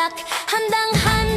전락한당 한